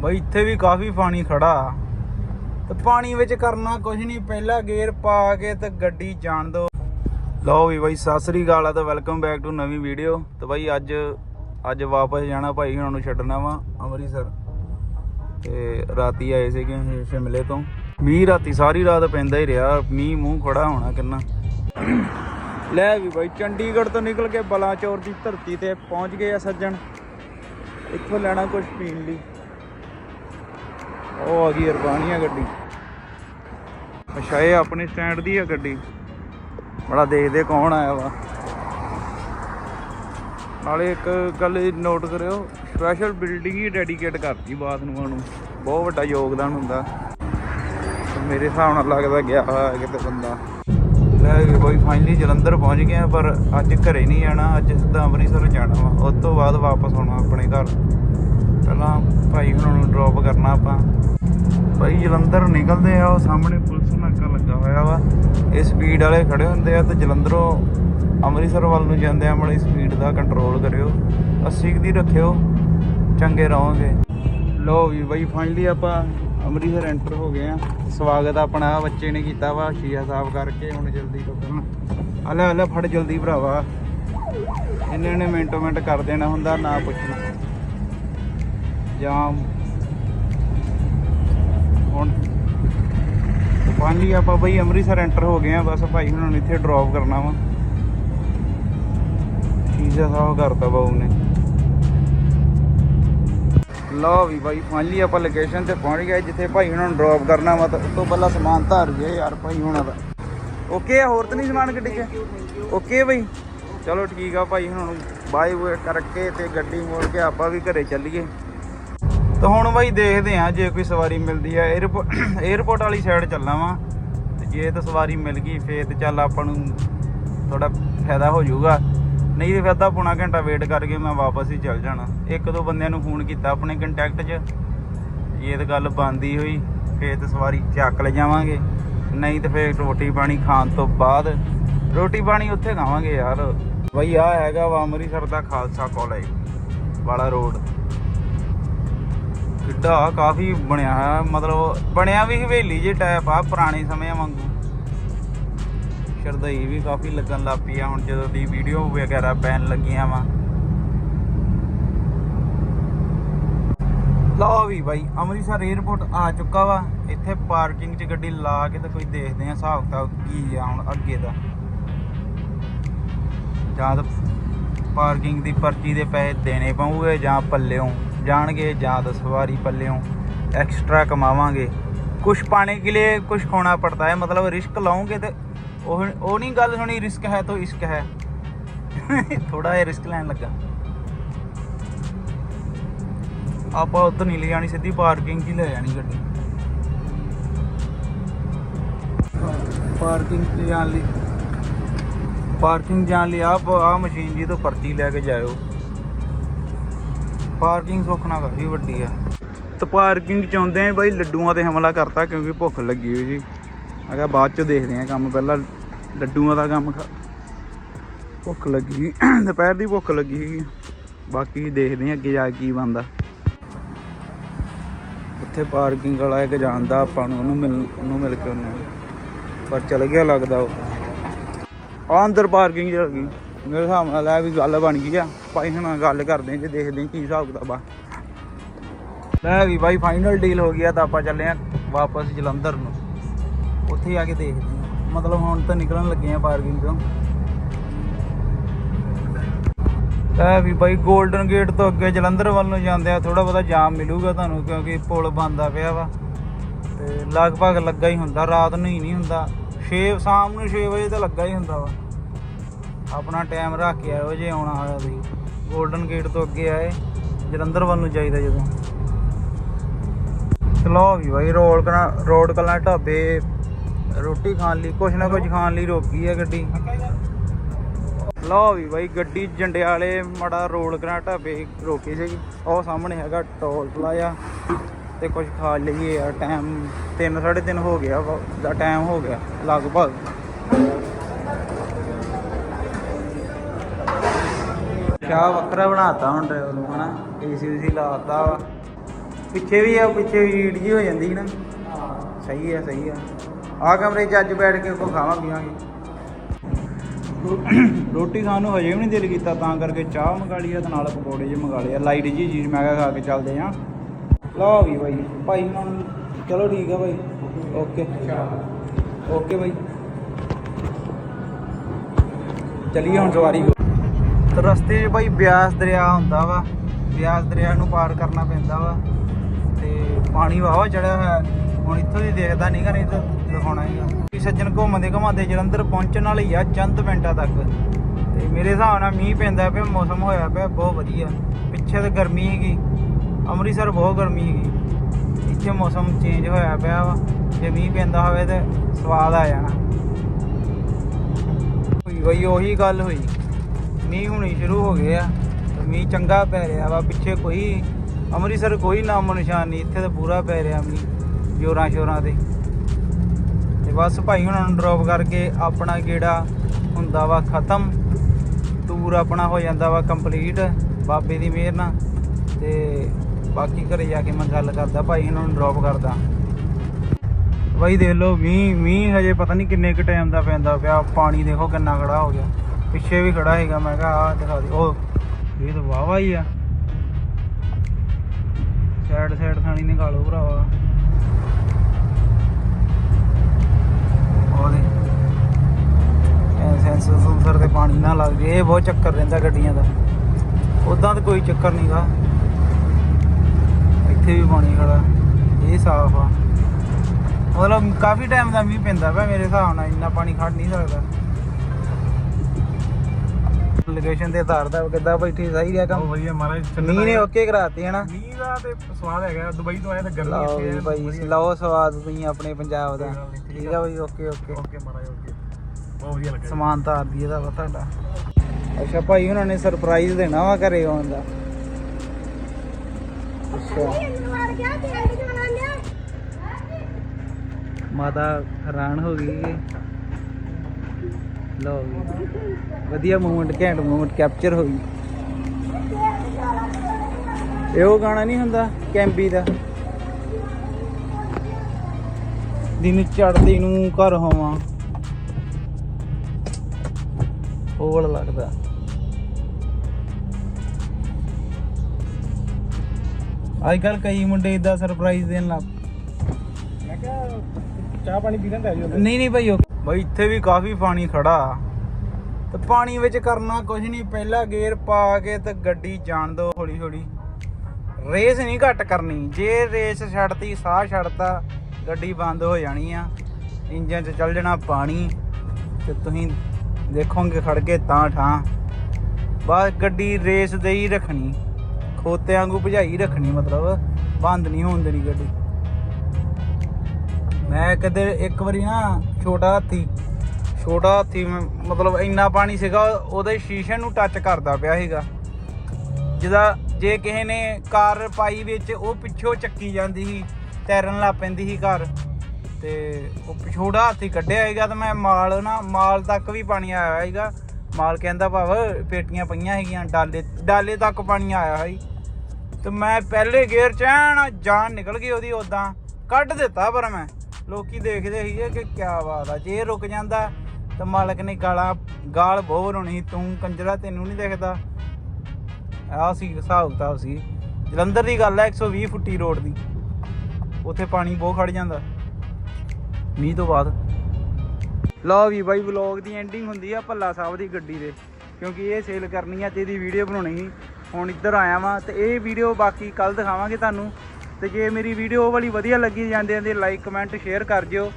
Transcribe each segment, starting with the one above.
ਬਈ ਇੱਥੇ ਵੀ ਕਾਫੀ ਪਾਣੀ ਖੜਾ। ਤੇ ਪਾਣੀ ਵਿੱਚ ਕਰਨਾ ਕੁਝ ਨਹੀਂ, ਪਹਿਲਾ ਗੇਅਰ ਪਾ ਕੇ ਤੇ ਗੱਡੀ ਜਾਣ ਦੋ। ਲਓ ਵੀ ਬਾਈ, ਸਤਿ ਸ੍ਰੀ ਅਕਾਲ ਆ ਤੇ ਵੈਲਕਮ ਬੈਕ ਟੂ ਨਵੀਂ ਵੀਡੀਓ ਤੇ ਬਾਈ ਅੱਜ ਅੱਜ ਵਾਪਸ ਜਾਣਾ ਭਾਈ ਹੁਣਾਂ ਨੂੰ ਛੱਡਣਾ ਵਾ ਅੰਮ੍ਰਿਤਸਰ। ਤੇ ਰਾਤੀ ਆਏ ਸੀਗੇ ਸ਼ਿਮਲੇ ਤੋਂ। ਮੀਂਹ ਰਾਤੀ ਸਾਰੀ ਰਾਤ ਪੈਂਦਾ ਹੀ ਰਿਹਾ, ਮੀਂਹ ਮੂੰਹ ਖੜਾ ਹੋਣਾ ਕਿੰਨਾ। ਲੈ ਵੀ ਬਾਈ, ਚੰਡੀਗੜ੍ਹ ਤੋਂ ਨਿਕਲ ਕੇ ਬਲਾਚੌਰ ਦੀ ਧਰਤੀ ਤੇ ਪਹੁੰਚ ਗਏ ਆ ਸੱਜਣ। ਇੱਥੋਂ ਲੈਣਾ ਕੁਝ ਪੀਣ ਲਈ। ਉਹ ਆ ਗਈ ਅਰਬਾਨੀਆ ਗੱਡੀ। ਅੱਛਾ ਇਹ ਆਪਣੇ ਸਟੈਂਡ ਦੀ ਆ ਗੱਡੀ। ਬੜਾ ਦੇਖਦੇ ਕੌਣ ਆਇਆ ਵਾ। ਨਾਲੇ ਇੱਕ ਗੱਲ ਨੋਟ ਕਰਿਓ ਸਪੈਸ਼ਲ ਬਿਲਡਿੰਗ ਹੀ ਡੈਡੀਕੇਟ ਕਰਤੀ ਬਾਥਰੂਮਾਂ ਨੂੰ। ਬਹੁਤ ਵੱਡਾ ਯੋਗਦਾਨ ਹੁੰਦਾ। ਮੇਰੇ ਹਿਸਾਬ ਨਾਲ ਲੱਗਦਾ ਗਿਆ ਕਿਤੇ ਬੰਦਾ। ਲੈ ਵੀ ਬਈ ਫਾਈਨਲੀ ਜਲੰਧਰ ਪਹੁੰਚ ਗਏ ਆ ਪਰ ਅੱਜ ਘਰੇ ਨਹੀਂ ਜਾਣਾ ਅੱਜ ਸਿੱਧਾ ਅੰਮ੍ਰਿਤਸਰ ਜਾਣਾ ਵਾ। ਉਸ ਤੋਂ ਬਾਅਦ ਵਾਪਸ ਆਉਣਾ ਆਪਣੇ ਘਰ। ਪਹਿਲਾਂ ਭਾਈ ਉਹਨਾਂ ਨੂੰ ਡ੍ਰੌਪ ਕਰਨਾ ਆਪਾਂ। ਭਾਈ ਜਲੰਧਰ ਨਿਕਲਦੇ ਆ, ਉਹ ਸਾਹਮਣੇ ਪੁਲਿਸ ਨਾਕਾ ਲੱਗਾ ਹੋਇਆ ਵਾ। ਇਹ ਸਪੀਡ ਵਾਲੇ ਖੜੇ ਹੁੰਦੇ ਆ ਤੇ ਜਲੰਧਰੋਂ ਅੰਮ੍ਰਿਤਸਰ ਵੱਲ ਨੂੰ ਜਾਂਦੇ ਆ, ਮੜੀ ਸਪੀਡ ਦਾ ਕੰਟਰੋਲ ਕਰਿਓ। 80 ਕੁ ਦੀ ਰੱਖਿਓ, ਚੰਗੇ ਰਹੋਗੇ। ਲੋ ਵੀ ਬਾਈ ਫਾਈਨਲੀ ਆਪਾਂ ਅੰਮ੍ਰਿਤਸਰ ਐਂਟਰ ਹੋ ਗਏ ਆ। ਸਵਾਗਤ ਆਪਣਾ, ਬੱਚੇ ਨੇ ਕੀਤਾ ਵਾ ਸ਼ੀਆ ਸਾਫ਼ ਕਰਕੇ, ਹੁਣ ਜਲਦੀ ਟੁੱਟਣ ਆ ਲੈ ਫੜ ਜਲਦੀ ਭਰਾਵਾ। ਇਹਨਾਂ ਨੇ ਮਿੰਟੋ ਮਿੰਟ ਕਰ ਦੇਣਾ ਹੁੰਦਾ, ਨਾ ਪੁੱਛਣਾ। ਜਾਮ ਹੁਣ ਫਾਈਨਲੀ ਆਪਾਂ ਬਈ ਅੰਮ੍ਰਿਤਸਰ ਐਂਟਰ ਹੋ ਗਏ ਆ ਬਸ ਭਾਈ ਹੁਣਾਂ ਇੱਥੇ ਡ੍ਰੌਪ ਕਰਨਾ ਵਾ। ਸ਼ੀਸ਼ਾ ਸਾਫ਼ ਕਰਤਾ ਬਾਊ ਨੇ। ਲਓ ਵੀ ਬਾਈ ਫਾਈਨਲੀ ਆਪਾਂ ਲੋਕੇਸ਼ਨ ਤੇ ਪਹੁੰਚ ਗਏ ਜਿੱਥੇ ਭਾਈ ਹੁਣਾਂ ਨੂੰ ਡ੍ਰੌਪ ਕਰਨਾ ਵਾ ਤਾਂ ਉਸ ਤੋਂ ਪਹਿਲਾਂ ਸਮਾਨ ਧਾਰ ਗਏ ਯਾਰ ਭਾਈ ਹੁਣਾਂ ਦਾ। ਓਕੇ ਆ ਹੋਰ ਤਾਂ ਨਹੀਂ ਸਮਾਨ ਗੱਡੀ 'ਚ? ਓਕੇ ਬਈ। ਚਲੋ ਠੀਕ ਆ ਭਾਈ ਹੁਣਾਂ ਬਾਏ ਕਰਕੇ ਤੇ ਗੱਡੀ ਮੋੜ ਕੇ ਆਪਾਂ ਵੀ ਘਰੇ ਚੱਲੀਏ। ਤਾਂ ਹੁਣ ਬਾਈ ਦੇਖਦੇ ਆ ਜੇ ਕੋਈ ਸਵਾਰੀ ਮਿਲਦੀ ਆ 에어ਪੋਰਟ ਵਾਲੀ ਸਾਈਡ ਚੱਲਾਂ ਵਾਂ। ਤੇ ਜੇ ਤਾਂ ਸਵਾਰੀ ਮਿਲ ਗਈ, ਫੇਰ ਤੇ ਚੱਲ ਆਪਾਂ ਨੂੰ ਥੋੜਾ ਫਾਇਦਾ ਹੋ ਜਾਊਗਾ। ਨਹੀਂ ਤੇ ਫਿਰ ਅੱਧਾ ਪੌਣਾ ਘੰਟਾ ਵੇਟ ਕਰਕੇ ਮੈਂ ਵਾਪਸ ਹੀ ਚੱਲ ਜਾਣਾ। ਇੱਕ ਦੋ ਬੰਦਿਆਂ ਨੂੰ ਫੋਨ ਕੀਤਾ ਆਪਣੇ ਕੰਟੈਕਟ 'ਚ। ਇਹ ਤਾਂ ਗੱਲ ਬੰਦੀ ਹੋਈ, ਫੇਰ ਤੇ ਸਵਾਰੀ ਚੱਕ ਲੈ ਜਾਵਾਂਗੇ। ਨਹੀਂ ਤੇ ਫੇਰ ਰੋਟੀ ਪਾਣੀ ਖਾਣ ਤੋਂ ਬਾਅਦ ਰੋਟੀ ਪਾਣੀ ਉੱਥੇ ਖਾਵਾਂਗੇ ਯਾਰ। ਬਈ ਆ ਹੈਗਾ ਵਾ ਅੰਮ੍ਰਿਤਸਰ ਦਾ ਖਾਲਸਾ ਕਾਲਜ ਵਾਲਾ ਰੋਡ ਕਿੱਡਾ ਕਾਫੀ ਬਣਿਆ ਹੋਇਆ, ਮਤਲਬ ਬਣਿਆ ਵੀ ਹਵੇਲੀ ਜੇ ਟਾਈਪ ਆ, ਪੁਰਾਣੇ ਸਮਿਆਂ ਵਾਂਗੂ। ਸ਼ਰਦਈ ਵੀ ਕਾਫੀ ਲੱਗਣ ਲੱਗ ਪਈ ਆ, ਹੁਣ ਜਦੋਂ ਦੀ ਵੀਡੀਓ ਵਗੈਰਾ ਪੈਣ ਲੱਗੀਆਂ ਵਾ। ਲਓ ਵੀ ਬਾਈ, ਅੰਮ੍ਰਿਤਸਰ 에ਅਰਪੋਰਟ ਆ ਚੁੱਕਾ ਵਾ, ਇੱਥੇ ਪਾਰਕਿੰਗ 'ਚ ਗੱਡੀ ਲਾ ਕੇ ਤਾਂ ਕੋਈ ਦੇਖਦੇ ਆ ਹਿਸਾਬ ਕਿਤਾਬ ਕੀ ਆ ਹੁਣ ਅੱਗੇ ਦਾ। ਜਾਂ ਤਾਂ ਪਾਰਕਿੰਗ ਦੀ ਪਰਚੀ ਦੇ ਪੈਸੇ ਦੇਣੇ ਪਊਗੇ ਜਾਂ ਪੱਲਿਓਂ। ਜਾਣਗੇ, ਜਾਂ ਤਾਂ ਸਵਾਰੀ ਪੱਲਿਓਂ ਐਕਸਟਰਾ ਕਮਾਵਾਂਗੇ। ਕੁਝ ਪਾਣੇ ਕੇ ਲਈ ਕੁਝ ਖੋਣਾ ਪੜਤਾ ਹੈ, ਮਤਲਬ ਰਿਸਕ ਲਾਉਂਗੇ ਤੇ ਉਹ ਉਹ ਨਹੀਂ ਗੱਲ ਸੁਣੀ ਰਿਸਕ ਹੈ ਤਾਂ ਇਸ਼ਕ ਹੈ। ਥੋੜਾ ਜਿਹਾ ਰਿਸਕ ਲੈਣ ਲੱਗਾ। ਆਪਾਂ ਉੱਧਰ ਨਹੀਂ ਲੈ ਜਾਣੀ, ਸਿੱਧੀ ਪਾਰਕਿੰਗ 'ਚ ਹੀ ਲੈ ਜਾਣੀ ਗੱਡੀ। ਪਾਰਕਿੰਗ 'ਚ ਜਾਣ ਲਈ ਪਾਰਕਿੰਗ ਜਾਣ ਲਈ ਆਪ ਆ ਮਸ਼ੀਨ ਜੀ ਤੋਂ ਪਰਚੀ ਲੈ ਕੇ ਜਾਇਓ। ਪਾਰਕਿੰਗ ਸੁੱਖਣਾ ਕਾਫੀ ਵੱਡੀ ਆ। ਤੇ ਪਾਰਕਿੰਗ ਚ ਆਉਂਦੇ ਆ ਬਾਈ, ਲੱਡੂਆਂ ਤੇ ਹਮਲਾ ਕਰਤਾ ਕਿਉਂਕਿ ਭੁੱਖ ਲੱਗੀ ਹੋਈ ਜੀ ਮੈਂ ਕਿਹਾ ਬਾਅਦ ਚ ਦੇਖਦੇ ਆ ਕੰਮ, ਪਹਿਲਾਂ ਲੱਡੂਆਂ ਦਾ ਕੰਮ ਖਾ- ਭੁੱਖ ਲੱਗੀ ਦੁਪਹਿਰ ਦੀ ਭੁੱਖ ਲੱਗੀ ਸੀ ਬਾਕੀ ਦੇਖਦੇ ਆ ਅੱਗੇ ਜਾ ਕੇ ਕੀ ਬਣਦਾ। ਉੱਥੇ ਪਾਰਕਿੰਗ ਵਾਲਾ ਇੱਕ ਜਾਣਦਾ ਆਪਾਂ ਨੂੰ ਉਹਨੂੰ ਮਿਲ ਉਹਨੂੰ ਮਿਲ ਕੇ ਉਹਨੇ ਪਰ ਚਲ ਗਿਆ ਲੱਗਦਾ ਉਹ। ਆ ਅੰਦਰ ਪਾਰਕਿੰਗ ਚ ਗਈ। ਮੇਰੇ ਹਿਸਾਬ ਨਾਲ ਇਹ ਵੀ ਗੱਲ ਬਣ ਗਈ ਆ। ਭਾਈ ਹੁਣ ਗੱਲ ਕਰਦੇ ਆ ਦੇਖਦੇ ਆ ਕੀ ਹਿਸਾਬ ਕਿਤਾਬ ਆ। ਲੈ ਵੀ ਬਾਈ ਫਾਈਨਲ ਡੀਲ ਹੋ ਗਿਆ ਤਾਂ ਆਪਾਂ ਚੱਲੇ ਆ ਵਾਪਸ ਜਲੰਧਰ ਨੂੰ। ਉੱਥੇ ਆ ਕੇ ਦੇਖਦੇ ਹਾਂ। ਮਤਲਬ ਹੁਣ ਤਾਂ ਨਿਕਲਣ ਲੱਗੇ ਆ ਪਾਰਕਿੰਗ ਤੋਂ। ਇਹ ਵੀ ਬਾਈ 골ਡਨ ਗੇਟ ਤੋਂ ਅੱਗੇ ਜਲੰਧਰ ਵੱਲ ਨੂੰ ਜਾਂਦੇ ਆ ਥੋੜਾ ਬਹੁਤਾ ਜਾਮ ਮਿਲੂਗਾ ਤੁਹਾਨੂੰ ਕਿਉਂਕਿ ਪੁਲ ਬੰਦਾ ਪਿਆ ਵਾ। ਤੇ ਲਗਭਗ ਲੱਗਾ ਹੀ ਹੁੰਦਾ, ਰਾਤ ਨੂੰ ਹੀ ਨਹੀਂ ਹੁੰਦਾ। 6 ਸ਼ਾਮ ਨੂੰ 6 ਵਜੇ ਤਾਂ ਲੱਗਾ ਹੀ ਹੁੰਦਾ ਵਾ। ਆਪਣਾ ਟਾਈਮ ਰੱਖ ਕੇ ਆਇਓ ਜੇ ਆਉਣਾ ਹੋਇਆ ਤੁਸੀਂ। 골ਡਨ ਗੇਟ ਤੋਂ ਅੱਗੇ ਆਏ ਜਲੰਧਰ ਵੱਲ ਨੂੰ ਜਾਈਦਾ ਜਦੋਂ। ਚਲੋ ਵੀ ਬਾਈ ਰੋਡ ਕਨਾ ਰੋਡ ਕਲਾਂ ਢਾਬੇ ਰੋਟੀ ਖਾਣ ਲਈ ਕੁਛ ਨਾ ਕੁਛ ਖਾਣ ਲਈ ਰੋਕੀ ਹੈ ਗੱਡੀ। ਲਓ ਵੀ ਬਾਈ ਗੱਡੀ ਜੰਡਿਆਲੇ ਮੜਾ ਰੋਡ ਕਨਾ ਢਾਬੇ ਰੋਕੀ ਸੀਗੀ। ਉਹ ਸਾਹਮਣੇ ਹੈਗਾ ਟੋਲ ਪਲਾਜ਼ਾ ਤੇ ਕੁਝ ਖਾ ਲਈਏ ਯਾਰ ਟਾਈਮ 3 3:30 ਹੋ ਗਿਆ ਦਾ ਟਾਈਮ ਹੋ ਗਿਆ ਲਗਭਗ। ਚਾਹ ਵੱਖਰਾ ਬਣਾਤਾ ਹੁਣ ਡਰਾਈਵਰ ਨੂੰ ਹਨਾ? ਏਸੀ ਉਸੀ ਲਾਤਾ ਵਾ। ਪਿੱਛੇ ਵੀ ਆ, ਪਿੱਛੇ ਹੀਟ ਜੀ ਹੋ ਜਾਂਦੀ ਨਾ। ਸਹੀ ਆ ਸਹੀ ਆ। ਆ ਕਮਰੇ 'ਚ ਅੱਜ ਬੈਠ ਕੇ ਕੋ ਖਾਵਾਂ ਪੀਵਾਂਗੇ। ਰੋਟੀ ਖਾਣ ਨੂੰ ਹਜੇ ਵੀ ਨਹੀਂ ਦਿਲ ਕੀਤਾ, ਤਾਂ ਕਰਕੇ ਚਾਹ ਮੰਗਾ ਲਈ ਆ ਤੇ ਨਾਲ ਪਕੌੜੇ ਜਿਹੇ ਮੰਗਾ ਲਏ ਆ। ਲਾਈਟ ਜੀ ਚੀਜ਼ ਮੈਂ ਕਿਹਾ ਖਾ ਕੇ ਚੱਲਦੇ ਆ। ਲਓ ਵੀ ਬਾਈ, ਭਾਈ ਹੁਣ ਚਲੋ ਠੀਕ ਆ ਬਾਈ। ਓਕੇ ਓਕੇ ਬਾਈ। ਚੱਲੀਏ ਹੁਣ ਸਵਾਰੀ। ਤੇ ਰਸਤੇ 'ਚ ਭਾਈ ਬਿਆਸ ਦਰਿਆ ਹੁੰਦਾ ਵਾ, ਬਿਆਸ ਦਰਿਆ ਨੂੰ ਪਾਰ ਕਰਨਾ ਪੈਂਦਾ ਵਾ ਤੇ ਪਾਣੀ ਵਾਵਾ ਚੜਿਆ ਹੋਇਆ ਹੁਣ ਇੱਥੋਂ ਦੀ ਦੇਖਦਾ ਨਹੀਂਗਾ ਨਹੀਂ ਤਾਂ ਦਿਖਾਉਣਾ ਹੀਗਾ ਵੀ ਸੱਜਣ ਘੁੰਮਦੇ ਘੁੰਮਾਉਂਦੇ ਜਲੰਧਰ ਪਹੁੰਚਣ ਵਾਲੀ ਆ ਚੰਦ ਮਿੰਟਾਂ ਤੱਕ। ਤੇ ਮੇਰੇ ਹਿਸਾਬ ਨਾਲ ਮੀਂਹ ਪੈਂਦਾ ਪਿਆ, ਮੌਸਮ ਹੋਇਆ ਪਿਆ ਬਹੁਤ ਵਧੀਆ। ਪਿੱਛੇ ਤਾਂ ਗਰਮੀ ਹੈਗੀ ਅੰਮ੍ਰਿਤਸਰ ਬਹੁਤ ਗਰਮੀ ਹੈਗੀ ਇੱਥੇ ਮੌਸਮ ਚੇਂਜ ਹੋਇਆ ਪਿਆ ਵਾ। ਜੇ ਮੀਂਹ ਪੈਂਦਾ ਹੋਵੇ ਤੇ ਸਵਾਦ ਆ ਜਾਣਾ। ਹੋਈ ਬਈ ਉਹੀ ਗੱਲ ਹੋਈ। ਮੀਂਹ ਹੁਣੀ ਸ਼ੁਰੂ ਹੋ ਗਏ ਆ ਮੀਂਹ ਚੰਗਾ ਪੈ ਰਿਹਾ ਵਾ, ਪਿੱਛੇ ਕੋਈ ਅੰਮ੍ਰਿਤਸਰ ਕੋਈ ਨਾਮੋ ਨਿਸ਼ਾਨ ਨਹੀਂ, ਇੱਥੇ ਤਾਂ ਪੂਰਾ ਪੈ ਰਿਹਾ ਮੀਂਹ, ਜੋਰਾਂ ਸ਼ੋਰਾਂ ਤੇ। ਤੇ ਬਸ ਭਾਈ ਹੁਣਾਂ ਨੂੰ ਡ੍ਰੌਪ ਕਰਕੇ ਆਪਣਾ ਗੇੜਾ ਹੁੰਦਾ ਵਾ ਖਤਮ ਟੂਰ ਆਪਣਾ ਹੋ ਜਾਂਦਾ ਵਾ ਕੰਪਲੀਟ ਬਾਬੇ ਦੀ ਮਿਹਰ ਨਾਲ, ਤੇ ਬਾਕੀ ਘਰੇ ਜਾ ਕੇ ਮੈਂ ਗੱਲ ਕਰਦਾ, ਭਾਈ ਹੁਣਾਂ ਨੂੰ ਡ੍ਰੌਪ ਕਰਦਾ। ਬਾਈ ਦੇਖ ਲਓ, ਮੀਂਹ ਮੀਂਹ ਹਜੇ ਪਤਾ ਨਹੀਂ ਕਿੰਨੇ ਕੁ ਟਾਈਮ ਦਾ ਪੈਂਦਾ ਪਿਆ, ਪਾਣੀ ਦੇਖੋ ਕਿੰਨਾ ਖੜਾ ਹੋ ਗਿਆ। ਪਿੱਛੇ ਵੀ ਖੜਾ ਹੈਗਾ ਮੈਂ ਕਿਹਾ, ਆਹ ਦਿਖਾ ਦੇ। ਉਹ, ਇਹ ਤਾਂ ਵਾਵਾ ਹੀ ਆ। ਸਾਈਡ ਸਾਈਡ ਥਾਣੀ ਨਿਕਾਲੋ ਭਰਾਵਾ। ਉਹਦੇ ਸੈਂਸਰ ਸੂਸਰ ਤੇ ਪਾਣੀ ਨਾ ਲੱਗ ਜੇ, ਇਹ ਬਹੁਤ ਚੱਕਰ ਰਹਿੰਦਾ ਗੱਡੀਆਂ ਦਾ। ਉਦਾਂ ਤਾਂ ਕੋਈ ਚੱਕਰ ਨਹੀਂਗਾ ਇੱਥੇ ਵੀ ਪਾਣੀ ਖੜਾ। ਇਹ ਸਾਫ਼ ਆ। ਮਤਲਬ ਕਾਫੀ ਟਾਈਮ ਦਾ ਮੀਂਹ ਪੈਂਦਾ ਪਿਆ ਮੇਰੇ ਹਿਸਾਬ ਨਾਲ, ਇੰਨਾ ਪਾਣੀ ਖੜ ਨਹੀਂ ਸਕਦਾ। ਲੋਕੇਸ਼ਨ ਦੇ ਆਧਾਰ ਦਾ ਕਿੱਦਾਂ ਬੈਠੀ ਸਹੀ ਰਿਹਾ ਉਹ ਕੰਮ ਵਧੀਆ ਮਹਾਰਾਜ ਮੀਂਹ ਨੇ ਓਕੇ ਕਰਾਤੀ ਹੈ ਨਾ ਮੀਂਹ ਦਾ ਤੇ ਸਵਾਦ ਹੈਗਾ ਦੁਬਈ ਤੋਂ ਆਇਆ ਤਾਂ ਗਰਮੀ ਲਓ ਇੱਥੇ ਵੀ ਹੈ ਭਾਈ ਲਓ ਸਵਾਦ ਤੁਸੀਂ ਆਪਣੇ ਪੰਜਾਬ ਦਾ। ਠੀਕ ਆ। ਭਾਈ ਓਕੇ ਓਕੇ। ਓਕੇ ਮਹਾਰਾਜ ਓਕੇ। ਬਹੁਤ ਵਧੀਆ ਲੱਗਾ ਸਮਾਨ ਤਾਂ ਆਦੀ ਇਹਦਾ ਵਾ ਤੁਹਾਡਾ। ਅੱਛਾ ਭਾਈ ਉਹਨਾਂ ਨੇ ਸਰਪ੍ਰਾਈਜ਼ ਦੇਣਾ ਵਾ ਘਰੇ ਆਉਣ ਦਾ। ਅੱਛਾ। ਮਾਤਾ ਹੈਰਾਨ ਹੋ ਗਈ। ਕਿ ਵੀ ਵਧੀਆ ਮੂਮੈਂਟ ਘੈਂਟ ਮੂਮੈਂਟ ਕੈਪਚਰ ਹੋਈ। ਇਹ ਉਹ ਗਾਣਾ ਨਹੀਂ ਹੁੰਦਾ ਕੈਂਪੀ ਦਾ? ਦਿਨ ਚੜ੍ਹਦੀ ਨੂੰ ਘਰ ਹੋਵਾਂ। ਉਹ ਵਾਲਾ ਲੱਗਦਾ। ਅੱਜ ਕੱਲ ਕਈ ਮੁੰਡੇ ਇਦਾਂ ਸਰਪ੍ਰਾਈਜ਼ ਦੇਣ ਲੱਗ ਮੈਂ ਕਿਹਾ ਚਾਹ ਪਾਣੀ ਪੀ ਲੈਂਦਾ ਜੀ ਨਹੀਂ ਨਹੀਂ ਭਾਈ ਉਹ ਇੱਥੇ ਵੀ ਕਾਫੀ ਪਾਣੀ ਖੜਾ। ਤੇ ਪਾਣੀ ਵਿੱਚ ਕਰਨਾ ਕੁਝ ਨਹੀਂ, ਪਹਿਲਾ ਗੇਅਰ ਪਾ ਕੇ ਤੇ ਗੱਡੀ ਜਾਣ ਦੋ ਹੌਲੀ ਹੌਲੀ ਰੇਸ ਨਹੀਂ ਘੱਟ ਕਰਨੀ, ਜੇ ਰੇਸ ਛੱਡਤੀ, ਸਾਹ ਛੱਡਤਾ, ਗੱਡੀ ਬੰਦ ਹੋ ਜਾਣੀ ਆ। ਇੰਜਨ 'ਚ ਚੱਲ ਜਾਣਾ ਪਾਣੀ, ਤੇ ਤੁਸੀਂ ਦੇਖੋਗੇ ਖੜ ਕੇ ਤਾਂ ਠਾਂ। ਬਸ ਗੱਡੀ ਰੇਸ ਦੇ ਹੀ ਰੱਖਣੀ, ਖੋਤੇ ਵਾਂਗੂ ਭਜਾਈ ਰੱਖਣੀ ਮਤਲਬ, ਬੰਦ ਨਹੀਂ ਹੋਣ ਦੇਣੀ ਗੱਡੀ। ਮੈਂ ਕਦੇ ਇੱਕ ਵਾਰੀ ਨਾ ਛੋਟਾ ਹਾਥੀ ਛੋਟਾ ਹਾਥੀ ਮਤਲਬ ਇੰਨਾ ਪਾਣੀ ਸੀਗਾ, ਉਹਦੇ ਸ਼ੀਸ਼ੇ ਨੂੰ ਟੱਚ ਕਰਦਾ ਪਿਆ ਸੀਗਾ। ਜਿਹਦਾ ਜੇ ਕਿਸੇ ਨੇ ਕਾਰ ਪਾਈ ਵਿੱਚ, ਉਹ ਪਿੱਛੋਂ ਚੱਕੀ ਜਾਂਦੀ ਸੀ, ਤੈਰਨ ਲੱਗ ਪੈਂਦੀ ਸੀ ਕਾਰ। ਤੇ ਉਹ ਛੋਟਾ ਹਾਥੀ ਕੱਢਿਆ ਹੈਗਾ ਤਾਂ ਮੈਂ ਮਾਲ ਨਾ, ਮਾਲ ਤੱਕ ਵੀ ਪਾਣੀ ਆਇਆ ਹੋਇਆ ਸੀਗਾ। ਮਾਲ ਕਹਿੰਦਾ ਭਾਵ ਪੇਟੀਆਂ ਪਈਆਂ ਹੈਗੀਆਂ ਡਾਲੇ ਡਾਲੇ ਤੱਕ ਪਾਣੀ ਆਇਆ ਸੀ। ਤੇ ਮੈਂ ਪਹਿਲੇ ਗੇਅਰ ਚ ਐਨ ਜਾਨ ਨਿਕਲ ਗਈ ਉਹਦੀ ਉਦਾਂ ਕੱਢ ਦਿੱਤਾ ਪਰ ਮੈਂ। ਲੋਕੀ ਦੇਖਦੇ ਸੀਗੇ ਕਿ ਕਿਆ ਬਾਤ ਆ, ਜੇ ਰੁਕ ਜਾਂਦਾ ਤਾਂ ਮਾਲਕ ਨੇ ਗਾਲਾਂ, ਗਾਲ ਬਹੁਤ ਹੋਣੀ ਤੂੰ ਕੰਜਰਾ ਤੈਨੂੰ ਨਹੀਂ ਦਿਖਦਾ। ਆਹ ਸੀ ਹਿਸਾਬ ਕਿਤਾਬ ਸੀ। ਜਲੰਧਰ ਦੀ ਗੱਲ ਹੈ 120 ਫੁੱਟੀ ਰੋਡ ਦੀ। ਉੱਥੇ ਪਾਣੀ ਬਹੁਤ ਖੜ ਜਾਂਦਾ। ਮੀਂਹ ਤੋਂ ਬਾਅਦ। ਲਓ ਵੀ ਬਾਈ, ਵਲੌਗ ਦੀ ਐਂਡਿੰਗ ਹੁੰਦੀ ਆ ਭੱਲਾ ਸਾਹਿਬ ਦੀ ਗੱਡੀ ਦੇ। ਕਿਉਂਕਿ ਇਹ ਸੇਲ ਕਰਨੀ ਆ, ਤੇ ਇਹਦੀ ਵੀਡੀਓ ਬਣਾਉਣੀ ਸੀ। ਹੁਣ ਇੱਧਰ ਆਇਆ ਵਾਂ, ਤੇ ਇਹ ਵੀਡੀਓ ਬਾਕੀ ਕੱਲ ਦਿਖਾਵਾਂਗੇ ਤੁਹਾਨੂੰ। ਤੇ ਜੇ ਮੇਰੀ ਵੀਡੀਓ ਵਾਲੀ ਵਧੀਆ ਲੱਗੀ ਜਾਂਦੇ ਜਾਂਦੇ ਲਾਈਕ ਕਮੈਂਟ ਸ਼ੇਅਰ ਕਰ ਜਿਓ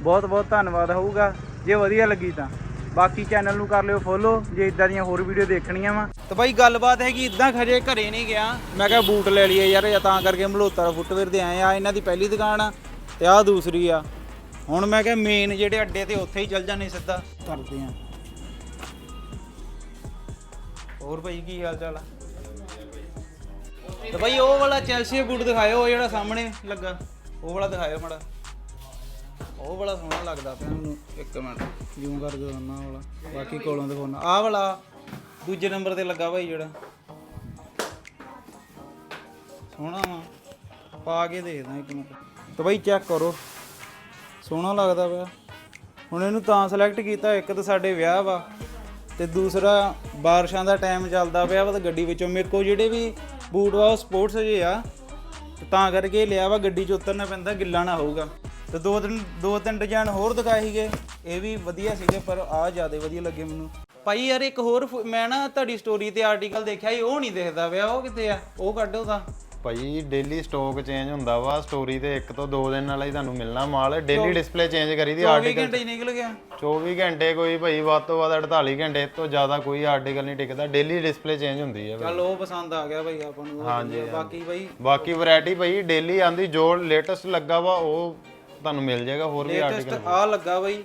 ਬਹੁਤ ਬਹੁਤ ਧੰਨਵਾਦ ਹੋਊਗਾ। ਜੇ ਵਧੀਆ ਲੱਗੀ ਤਾਂ। ਬਾਕੀ ਚੈਨਲ ਨੂੰ ਕਰ ਲਿਓ ਫੋਲੋ ਜੇ ਇਦਾਂ ਦੀਆਂ ਹੋਰ ਵੀਡੀਓ ਦੇਖਣੀਆਂ ਵਾ। ਤੇ ਬਾਈ ਗੱਲਬਾਤ ਹੈਗੀ ਇਦਾਂ ਖਜੇ ਘਰੇ ਨਹੀਂ ਗਿਆ। ਮੈਂ ਕਿਹਾ ਬੂਟ ਲੈ ਲਈਏ ਯਾਰ ਜਾਂ ਤਾਂ ਕਰਕੇ ਮਲੋਤਰਾ ਫੁੱਟਵੇਅਰ ਦੇ ਆਏ ਆ ਇਹਨਾਂ ਦੀ ਪਹਿਲੀ ਦੁਕਾਨ ਆ ਤੇ ਆਹ ਦੂਸਰੀ ਆ। ਹੁਣ ਮੈਂ ਕਿਹਾ ਮੇਨ ਜਿਹੜੇ ਅੱਡੇ ਤੇ ਉੱਥੇ ਹੀ ਚੱਲ ਜਾਣੇ ਸਿੱਧਾ। ਕਰਦੇ ਆ। ਹੋਰ ਭਾਈ ਕੀ ਹਾਲ ਚਾਲ ਆ? ਤੇ ਭਾਈ ਉਹ ਵਾਲਾ ਚੈਲਸੀ ਬੂਟ ਦਿਖਾਇਓ, ਉਹ ਜਿਹੜਾ ਸਾਹਮਣੇ ਲੱਗਾ। ਉਹ ਵਾਲਾ ਦਿਖਾਇਓ ਮੜਾ। ਉਹ ਵਾਲਾ ਸੋਹਣਾ ਲੱਗਦਾ ਪਿਆ। ਮੈਨੂੰ ਇੱਕ ਮਿੰਟ ਜ਼ੂਮ ਕਰ ਦਿਓ ਉਹਨਾਂ ਵਾਲਾ। ਬਾਕੀ ਕੋਲੋਂ ਦਿਖਾਉਣਾ। ਆਹ ਵਾਲਾ ਦੂਜੇ ਨੰਬਰ ਤੇ ਲੱਗਾ ਭਾਈ ਜਿਹੜਾ। ਸੋਹਣਾ ਵਾ। ਪਾ ਕੇ ਦੇਖਦਾ ਇੱਕ ਮਿੰਟ। ਤਾਂ ਬਾਈ ਚੈੱਕ ਕਰੋ। ਸੋਹਣਾ ਲੱਗਦਾ ਪਿਆ। ਹੁਣ ਇਹਨੂੰ ਤਾਂ ਸਿਲੈਕਟ ਕੀਤਾ, ਇੱਕ ਤਾਂ ਸਾਡੇ ਵਿਆਹ ਵਾ। ਤੇ ਦੂਸਰਾ ਬਾਰਿਸ਼ਾਂ ਦਾ ਟਾਈਮ ਚੱਲਦਾ ਪਿਆ ਵਾ ਤਾਂ ਗੱਡੀ ਵਿੱਚੋਂ। ਮੇਰੇ ਕੋਲ ਜਿਹੜੇ ਵੀ ਬੂਟ ਵਾ ਉਹ ਸਪੋਰਟਸ ਜੇ ਆ। ਤੇ ਤਾਂ ਕਰਕੇ ਲਿਆ ਵਾ, ਗੱਡੀ 'ਚ ਉਤਰਨਾ ਪੈਂਦਾ, ਗਿੱਲਾ ਨਾ ਹੋਊਗਾ। ਤੇ ਦੋ ਤਿੰਨ ਦੋ ਤਿੰਨ ਡਿਜ਼ਾਈਨ ਹੋਰ ਦਿਖਾਏ ਸੀਗੇ। ਇਹ ਵੀ ਵਧੀਆ ਸੀਗੇ, ਪਰ ਆਹ ਜ਼ਿਆਦਾ ਵਧੀਆ ਲੱਗੇ ਮੈਨੂੰ। ਭਾਈ ਯਾਰ, ਇੱਕ ਹੋਰ ਫੋ- ਮੈਂ ਨਾ ਤੁਹਾਡੀ ਸਟੋਰੀ ਤੇ ਆਰਟੀਕਲ ਦੇਖਿਆ ਸੀ, ਉਹ ਨਹੀਂ ਦਿਖਦਾ ਪਿਆ, ਉਹ ਕਿੱਥੇ ਆ? ਉਹ ਕੱਢੋ ਤਾਂ। ਭਾਈ ਡੇਲੀ ਸਟਾਕ ਚੇਂਜ ਹੁੰਦਾ ਵਾ ਸਟੋਰੀ ਤੇ ਇੱਕ ਤੋਂ ਦੋ ਦਿਨ ਨਾਲ ਹੀ ਤੁਹਾਨੂੰ ਮਿਲਣਾ ਮਾਲ। ਡੇਲੀ ਡਿਸਪਲੇ ਚੇਂਜ ਕਰੀਦੀ 24 ਆਰਟੀਕਲ ਘੰਟੇ 'ਚ ਨਿਕਲ ਗਿਆ। 24 ਘੰਟੇ ਕੋਈ ਭਾਈ ਵੱਧ ਤੋਂ ਵੱਧ 48 ਘੰਟੇ ਇਸ ਤੋਂ ਜ਼ਿਆਦਾ ਕੋਈ ਆਰਟੀਕਲ ਨਹੀਂ ਟਿਕਦਾ। ਡੇਲੀ ਡਿਸਪਲੇ ਚੇਂਜ ਹੁੰਦੀ ਹੈ ਚੱਲ ਉਹ ਪਸੰਦ ਆ ਗਿਆ ਭਾਈ ਆਪਾਂ ਨੂੰ ਹਾਂਜੀ ਬਾਕੀ ਭਾਈ ਬਾਕੀ ਵੈਰਾਈਟੀ ਭਾਈ ਡੇਲੀ ਆਂਦੀ ਜੋ ਲੇਟੈਸਟ ਲੱਗਾ ਵਾ ਉਹ ਤੁਹਾਨੂੰ ਮਿਲ ਜਾਏਗਾ ਹੋਰ ਵੀ ਆਰਟੀਕਲ ਲੇਟੈਸਟ ਆ ਲੱਗਾ ਭਾਈ।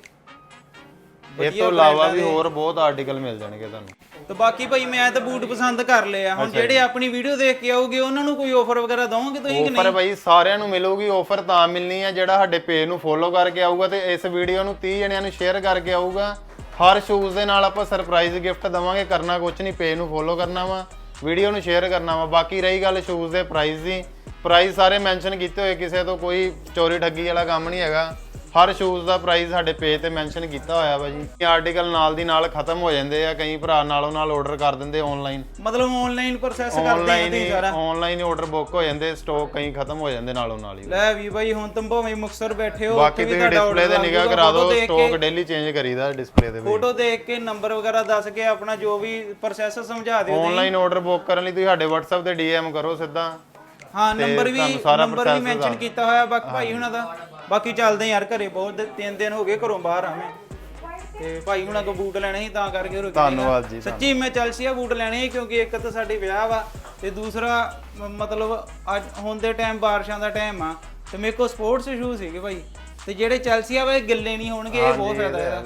ਇਸ ਤੋਂ ਇਲਾਵਾ ਵੀ ਹੋਰ ਬਹੁਤ ਆਰਟੀਕਲ ਮਿਲ ਜਾਣਗੇ ਤੁਹਾਨੂੰ। ਤੇ ਬਾਕੀ ਭਾਈ ਮੈਂ ਤਾਂ ਬੂਟ ਪਸੰਦ ਕਰ ਲਏ ਆ ਹੁਣ ਜਿਹੜੇ ਆਪਣੀ ਵੀਡੀਓ ਦੇਖ ਕੇ ਆਉਗੇ ਉਹਨਾਂ ਨੂੰ ਕੋਈ ਆਫਰ ਵਗੈਰਾ ਦਵੋਗੇ ਤੁਸੀਂ ਕਿ ਨਹੀਂ? ਆਫਰ ਭਾਈ ਸਾਰਿਆਂ ਨੂੰ ਮਿਲੂਗੀ ਆਫਰ ਤਾਂ ਮਿਲਣੀ ਹੈ ਜਿਹੜਾ ਸਾਡੇ ਪੇਜ ਨੂੰ ਫੋਲੋ ਕਰਕੇ ਆਊਗਾ ਤੇ ਇਸ ਵੀਡੀਓ ਨੂੰ 30 ਜਣਿਆਂ ਨੂੰ ਸ਼ੇਅਰ ਕਰਕੇ ਆਊਗਾ। ਹਰ ਸ਼ੂਜ਼ ਦੇ ਨਾਲ ਆਪਾਂ ਸਰਪ੍ਰਾਈਜ਼ ਗਿਫਟ ਦਵਾਂਗੇ ਕਰਨਾ ਕੁਝ ਨਹੀਂ ਪੇਜ ਨੂੰ ਫੋਲੋ ਕਰਨਾ ਵਾ। ਵੀਡੀਓ ਨੂੰ ਸ਼ੇਅਰ ਕਰਨਾ ਵਾ। ਬਾਕੀ ਰਹੀ ਗੱਲ ਸ਼ੂਜ਼ ਦੇ ਪ੍ਰਾਈਸ ਦੀ। ਪ੍ਰਾਈਸ ਸਾਰੇ ਮੈਂਸ਼ਨ ਕੀਤੇ ਹੋਏ ਕਿਸੇ ਤੋਂ ਕੋਈ ਚੋਰੀ ਠੱਗੀ ਵਾਲਾ ਕੰਮ ਨਹੀਂ ਹੈਗਾ। ਹਰ ਸ਼ੂਜ਼ ਦਾ ਪ੍ਰਾਈਸ ਸਾਡੇ ਪੇਜ ਤੇ ਮੈਂਸ਼ਨ ਕੀਤਾ ਹੋਇਆ ਵਾ ਜੀ। ਇਹ ਆਰਟੀਕਲ ਨਾਲ ਦੀ ਨਾਲ ਖਤਮ ਹੋ ਜਾਂਦੇ ਆ ਕਈ ਭਰਾ ਨਾਲੋਂ ਨਾਲ ਆਰਡਰ ਕਰ ਦਿੰਦੇ ਆਨਲਾਈਨ ਮਤਲਬ ਆਨਲਾਈਨ ਪ੍ਰੋਸੈਸ ਕਰਦੇ ਆ ਤੁਸੀਂ ਸਾਰਾ। ਆਨਲਾਈਨ ਹੀ ਆਰਡਰ ਬੁੱਕ ਹੋ ਜਾਂਦੇ ਸਟਾਕ ਕਈ ਖਤਮ ਹੋ ਜਾਂਦੇ ਨਾਲੋਂ ਨਾਲ ਹੀ। ਲੈ ਵੀ ਭਾਈ ਹੁਣ ਤੁਮ ਭਾਵੇਂ ਮੁਕਸਰ ਬੈਠੇ ਹੋ ਬਾਕੀ ਤੁਸੀਂ ਡਿਸਪਲੇ ਤੇ ਨਿਗਾਹ ਕਰਾ ਦਿਓ ਸਟਾਕ ਡੇਲੀ ਚੇਂਜ ਕਰੀਦਾ ਡਿਸਪਲੇ ਦੇ ਵਿੱਚ ਫੋਟੋ ਦੇਖ ਕੇ ਨੰਬਰ ਵਗੈਰਾ ਦੱਸ ਕੇ ਆਪਣਾ ਜੋ ਵੀ ਪ੍ਰੋਸੈਸ ਸਮਝਾ ਦਿਓ ਆਨਲਾਈਨ ਆਰਡਰ ਬੁੱਕ ਕਰਨ ਲਈ ਤੁਸੀਂ ਸਾਡੇ WhatsApp ਤੇ DM ਕਰੋ ਸਿੱਧਾ। ਹਾਂ ਨੰਬਰ ਵੀ ਨੰਬਰ ਵੀ ਮੈਂਸ਼ਨ ਕੀਤਾ ਹੋਇਆ ਬਾਕੀ ਭਾਈ ਹੁਣਾਂ ਦਾ। ਬਾਕੀ ਚੱਲਦੇ ਯਾਰ ਘਰੇ ਬਹੁਤ ਤਿੰਨ ਦਿਨ ਹੋ ਗਏ ਘਰੋਂ ਬਾਹਰ ਆਵੇਂ। ਤੇ ਭਾਈ ਹੁਣਾਂ ਕੋ ਬੂਟ ਲੈਣੇ ਸੀ ਤਾਂ ਕਰਕੇ ਰੁਕੇ ਧੰਨਵਾਦ ਜੀ, ਸੱਚੀ ਮੈਂ ਚੈਲਸੀਆ ਬੂਟ ਲੈਣੇ ਸੀ ਕਿਉਂਕਿ ਇੱਕ ਤਾਂ ਸਾਡੇ ਵਿਆਹ ਵਾ ਤੇ ਦੂਸਰਾ ਮ- ਮਤਲਬ ਅੱਜ ਹੁਣ ਦੇ ਟਾਈਮ ਬਾਰਿਸ਼ਾਂ ਦਾ ਟਾਈਮ ਆ। ਤੇ ਮੇਰੇ ਕੋਲ ਸਪੋਰਟਸ ਸ਼ੂਜ਼ ਸੀਗੇ ਭਾਈ। ਤੇ ਜਿਹੜੇ ਚੈਲਸੀਆ ਵਾ ਇਹ ਗਿੱਲੇ ਨਹੀਂ ਹੋਣਗੇ ਇਹ ਬਹੁਤ ਫਾਇਦਾ ਇਹਦਾ।